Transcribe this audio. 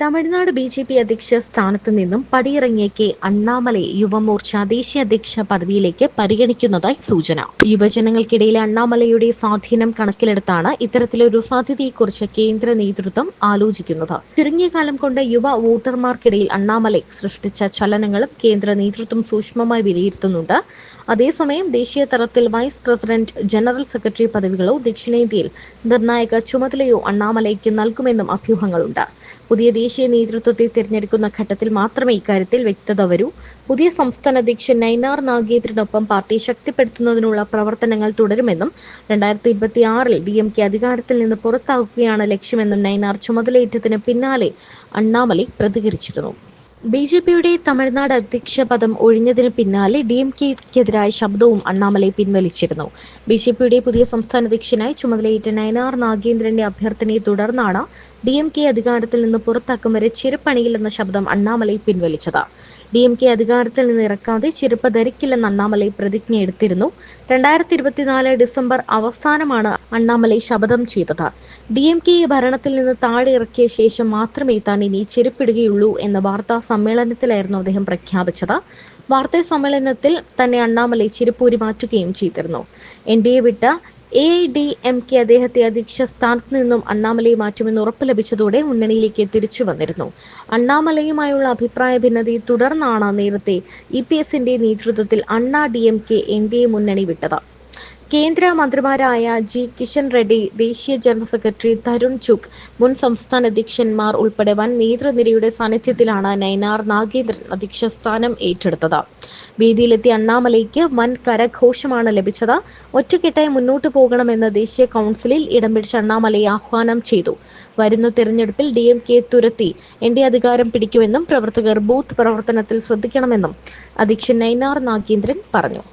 Tamil Nadu B J P അധ്യക്ഷ സ്ഥാനത്തു നിന്നും പടിയിറങ്ങിയ കെ അണ്ണാമലയെ യുവമോർച്ച ദേശീയ അധ്യക്ഷ പദവിയിലേക്ക് പരിഗണിക്കുന്നതായി സൂചന. യുവജനങ്ങൾക്കിടയിലെ അണ്ണാമലയുടെ സ്വാധീനം കണക്കിലെടുത്താണ് ഇത്തരത്തിലൊരു സാധ്യതയെക്കുറിച്ച് കേന്ദ്ര നേതൃത്വം ആലോചിക്കുന്നത്. ചുരുങ്ങിയ കാലം കൊണ്ട് യുവ വോട്ടർമാർക്കിടയിൽ അണ്ണാമലൈ സൃഷ്ടിച്ച ചലനങ്ങളും കേന്ദ്ര നേതൃത്വം സൂക്ഷ്മമായി വിലയിരുത്തുന്നുണ്ട്. അതേസമയം ദേശീയ തലത്തിൽ വൈസ് പ്രസിഡന്റ് ജനറൽ സെക്രട്ടറി പദവികളോ ദക്ഷിണേന്ത്യയിൽ നിർണായക ചുമതലയോ അണ്ണാമലയ്ക്ക് നൽകുമെന്നും അഭ്യൂഹങ്ങളുണ്ട്. പുതിയ ദേശീയ നേതൃത്വത്തെ തിരഞ്ഞെടുക്കുന്ന ഘട്ടത്തിൽ മാത്രമേ ഇക്കാര്യത്തിൽ വ്യക്തത വരൂ. പുതിയ സംസ്ഥാന അധ്യക്ഷൻ നൈനാർ നാഗേന്ദ്രനൊപ്പം പാർട്ടി ശക്തിപ്പെടുത്തുന്നതിനുള്ള പ്രവർത്തനങ്ങൾ തുടരുമെന്നും രണ്ടായിരത്തി ഇരുപത്തി ആറിൽ ഡി എം കെ അധികാരത്തിൽ നിന്ന് പുറത്താക്കുകയാണ് ലക്ഷ്യമെന്നും നൈനാർ ചുമതലയേറ്റത്തിന് പിന്നാലെ അണ്ണാമലൈ പ്രതികരിച്ചിരുന്നു. ബി ജെ പിയുടെ തമിഴ്നാട് അധ്യക്ഷ പദം ഒഴിഞ്ഞതിന് പിന്നാലെ ഡി എം കെക്കെതിരായ ശബ്ദവും അണ്ണാമലൈ പിൻവലിച്ചിരുന്നു. ബി ജെ പിയുടെ പുതിയ സംസ്ഥാന അധ്യക്ഷനായി ചുമതലയേറ്റ നയനാർ നാഗേന്ദ്രന്റെ അഭ്യർത്ഥനയെ തുടർന്നാണ് ഡി എം കെ അധികാരത്തിൽ നിന്ന് പുറത്താക്കും വരെ ചെരുപ്പണിയില്ലെന്ന ശബ്ദം അണ്ണാമലൈ പിൻവലിച്ചത്. ഡി എം കെ അധികാരത്തിൽ നിന്ന് ഇറക്കാതെ ചെരുപ്പ് ധരിക്കില്ലെന്ന് അണ്ണാമലൈ പ്രതിജ്ഞ എടുത്തിരുന്നു രണ്ടായിരത്തി ഇരുപത്തിനാല് ഡിസംബർ അവസാനമാണ് അണ്ണാമലൈ ശപഥം ചെയ്തത്. ഡി എം കെ ഭരണത്തിൽ നിന്ന് താഴെ ഇറക്കിയ ശേഷം മാത്രമേ താൻ ഇനി ചെരുപ്പിടുകയുള്ളൂ എന്ന വാർത്താ സമ്മേളനത്തിലായിരുന്നു അദ്ദേഹം പ്രഖ്യാപിച്ചത്. വാർത്താ സമ്മേളനത്തിൽ തന്നെ അണ്ണാമലൈ ചെരുപ്പൂരി മാറ്റുകയും ചെയ്തിരുന്നു. എൻ ഡി എ വിട്ട എ ഡി എം കെ അദ്ദേഹത്തെ അധ്യക്ഷ സ്ഥാനത്ത് നിന്നും അണ്ണാമലയെ മാറ്റുമെന്ന് ഉറപ്പ് ലഭിച്ചതോടെ മുന്നണിയിലേക്ക് തിരിച്ചു വന്നിരുന്നു. അണ്ണാമലയുമായുള്ള അഭിപ്രായ ഭിന്നതയെ തുടർന്നാണ് നേരത്തെ ഇ പി എസിന്റെ നേതൃത്വത്തിൽ Anna D M K N D A മുന്നണി വിട്ടത്. കേന്ദ്ര മന്ത്രിമാരായ ജി കിഷൻ റെഡ്ഡി ദേശീയ ജനറൽ സെക്രട്ടറി തരുൺ ചുക് മുൻ സംസ്ഥാന അധ്യക്ഷന്മാർ ഉൾപ്പെടെ വൻ നേതൃനിരയുടെ സാന്നിധ്യത്തിലാണ് നയനാർ നാഗേന്ദ്രൻ അധ്യക്ഷ സ്ഥാനം ഏറ്റെടുത്തത്. വേദിയിലെത്തിയ അണ്ണാമലയ്ക്ക് വൻ കരഘോഷമാണ് ലഭിച്ചത്. ഒറ്റക്കെട്ടായി മുന്നോട്ടു പോകണമെന്ന് ദേശീയ കൗൺസിലിൽ ഇടം പിടിച്ച അണ്ണാമലയെ ആഹ്വാനം ചെയ്തു. വരുന്ന തെരഞ്ഞെടുപ്പിൽ ഡി എം കെ തുരത്തി എൻ ഡി അധികാരം പിടിക്കുമെന്നും പ്രവർത്തകർ ബൂത്ത് പ്രവർത്തനത്തിൽ ശ്രദ്ധിക്കണമെന്നും അധ്യക്ഷൻ നൈനാർ നാഗേന്ദ്രൻ പറഞ്ഞു.